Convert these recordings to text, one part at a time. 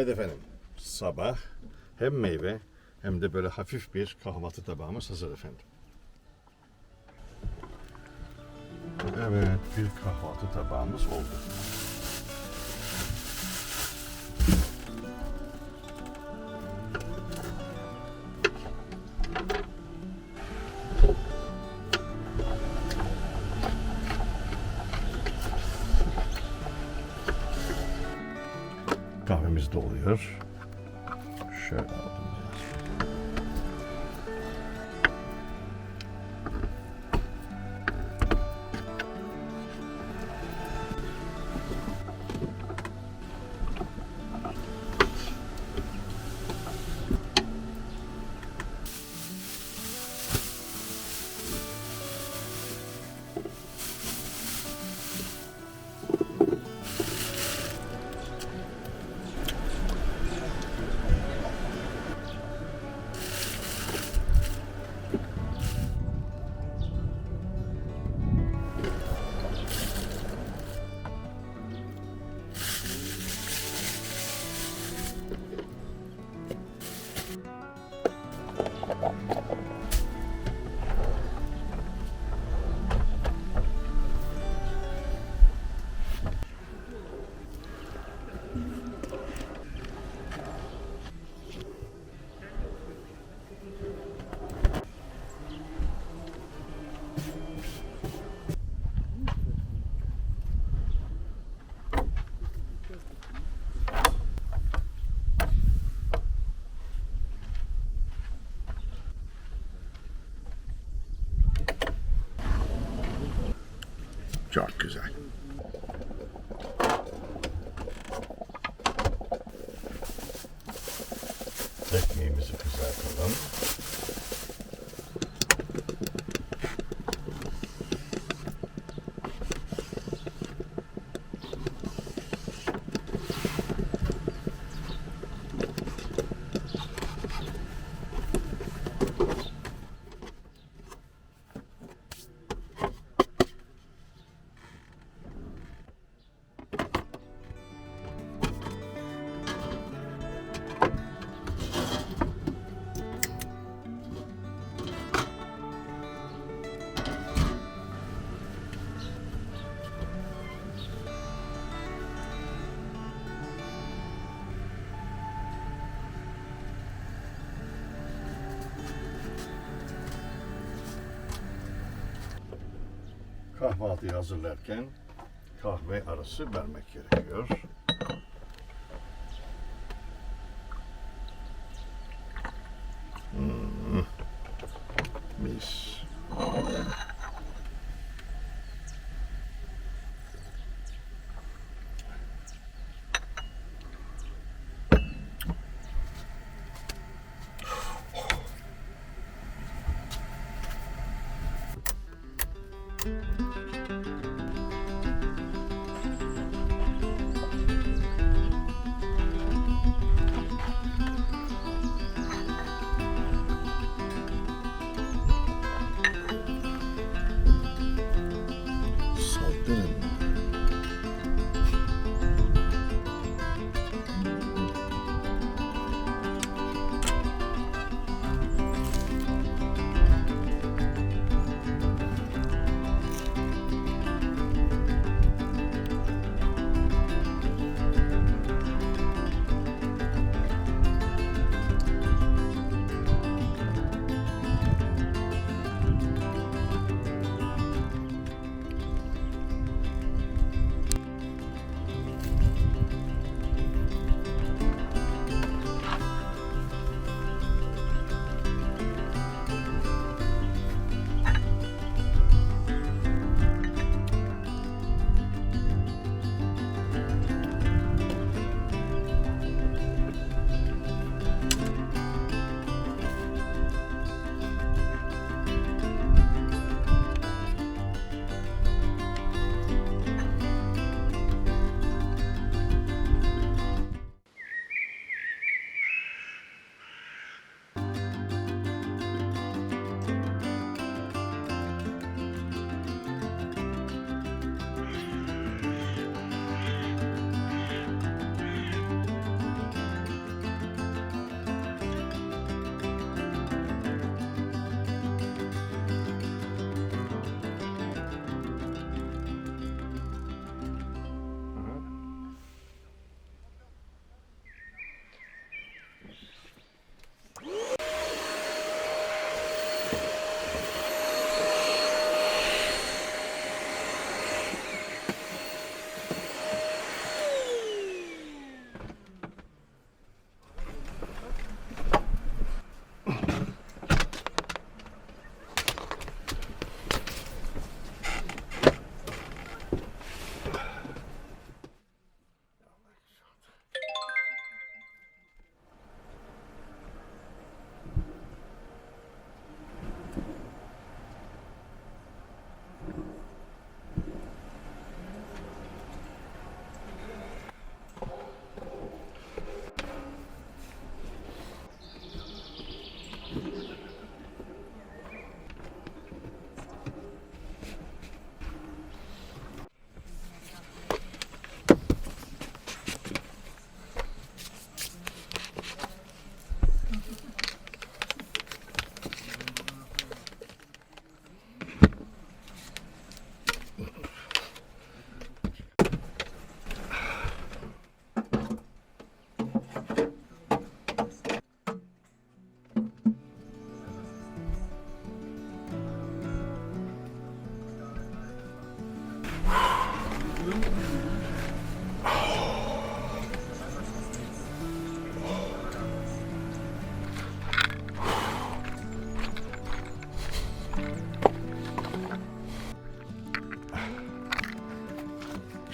Evet efendim. Sabah hem meyve hem de böyle hafif bir kahvaltı tabağımız hazır efendim. Evet bir kahvaltı tabağımız oldu. Çok güzel. Ekmeğimizi kızartalım. Kahvaltıyı hazırlarken kahve arası vermek gerekiyor.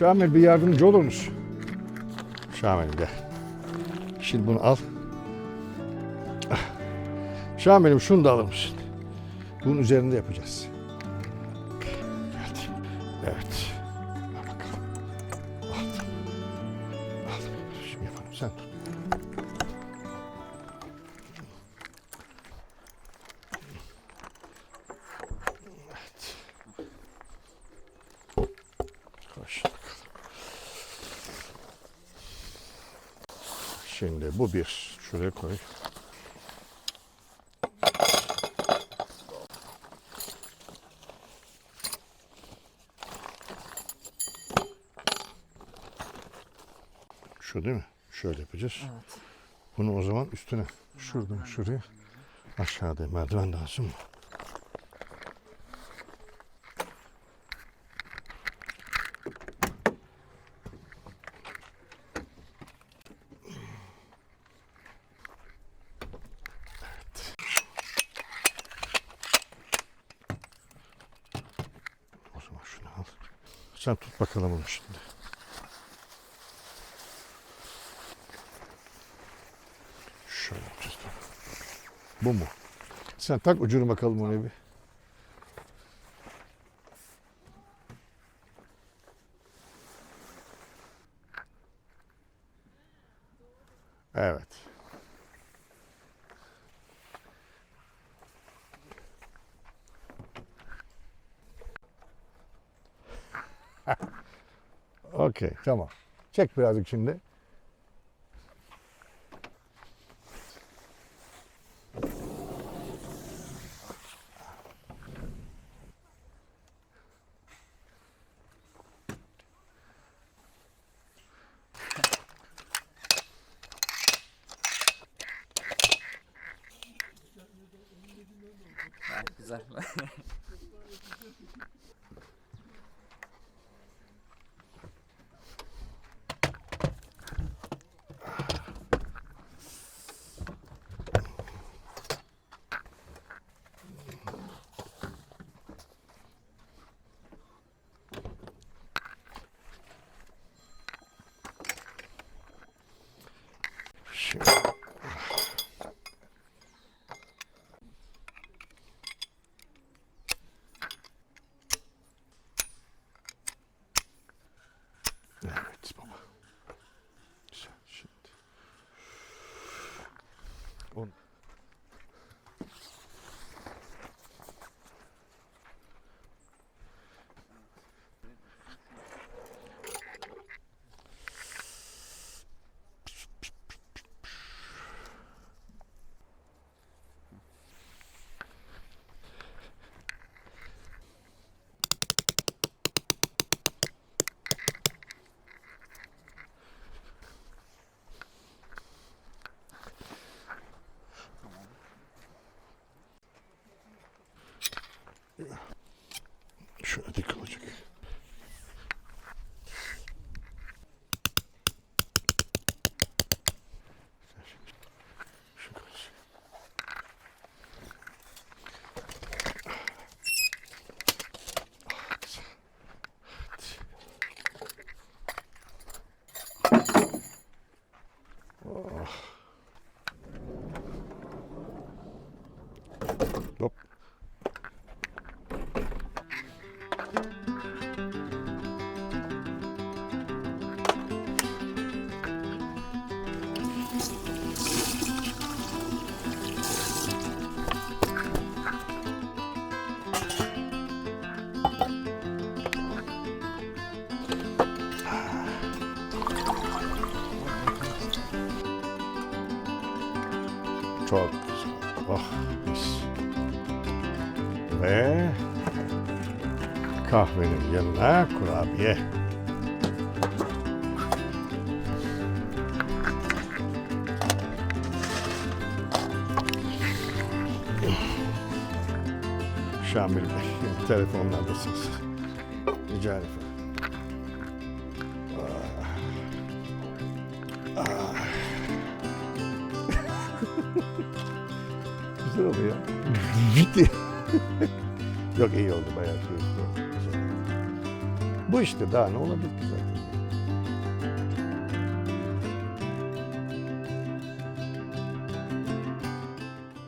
Şamil bir yardımcı olur musun? Şamil gel. Şimdi bunu al. Ah. Şamil'im şunu da alır mısın? Bunun üzerinde yapacağız. Şimdi bu bir. Şuraya koy. Şu değil mi? Şöyle yapacağız. Evet. Bunu o zaman üstüne şuradan şuraya aşağıda merdiven lazım mı? Sen tut bakalım onu şimdi. Şöyle yapacağız. Bu mu? Sen tak ucunu bakalım onu bir. Evet. Okey tamam. Çek birazcık şimdi. Gayet güzel. Şimdi. Evet baba. Kahvenin yanına kurabiye. Şamil Bey, telefonlardasınız. Rica ederim. Güzel oluyor. Ciddi. Yok iyi oldu bayağı keyifli oldu. Bu işte daha ne olabilir ki zaten.